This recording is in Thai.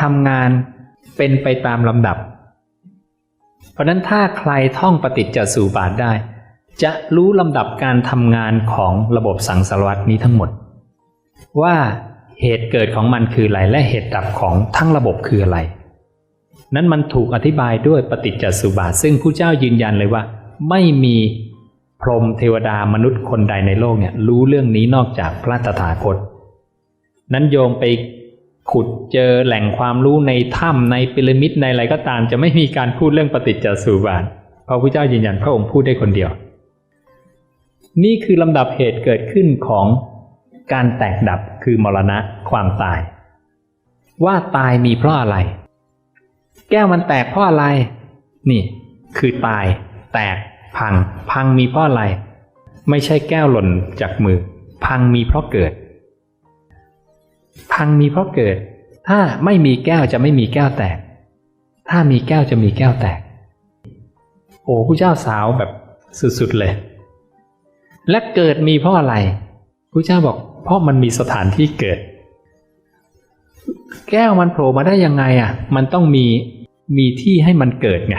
ทำงานเป็นไปตามลำดับ เพราะฉะนั้นถ้าใครท่องปฏิจจสุบาทได้ จะรู้ลำดับการทำงานของระบบสังสารวัตนี้ทั้งหมด ว่าเหตุเกิดของมันคืออะไรและเหตุดับของทั้งระบบคืออะไร นั้นมันถูกอธิบายด้วยปฏิจจสุบาท ซึ่งผู้เจ้ายืนยันเลยว่า ไม่มีพรหมเทวดามนุษย์คนใดในโลกเนี่ยรู้เรื่องนี้นอกจากพระตถาคต นั้นโยมไป ขุดเจอแหล่งความรู้ในถ้ำในพีระมิดในอะไรก็ตาม จะไม่มีการพูดเรื่องปฏิจจสุบาทเพราะพระเจ้ายืนยันพระองค์พูดได้คนเดียว นี่คือลำดับเหตุเกิดขึ้นของการแตกดับคือมรณะความตาย ว่าตายมีเพราะอะไร แก้วมันแตกเพราะอะไร นี่ คือตาย แตก พัง พังมีเพราะอะไร ไม่ใช่แก้วหล่นจากมือ พังมีเพราะเกิด พังมีเพราะเกิด ถ้าไม่มีแก้วจะไม่มีแก้วแตก ถ้ามีแก้วจะมีแก้วแตก โอ้ผู้เจ้าสาวแบบสุดๆเลย และเกิดมีเพราะอะไรผู้เจ้าบอก เพราะมันมีสถานที่เกิด แก้วมันโผล่มาได้ยังไงอะ มันต้องมีมีที่ให้มันเกิดไง